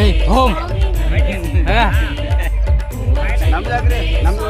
ಏಯ್ ಹೋಮ್. ನಮ್ದಾಗ್ರಿ ನಮ್ದು.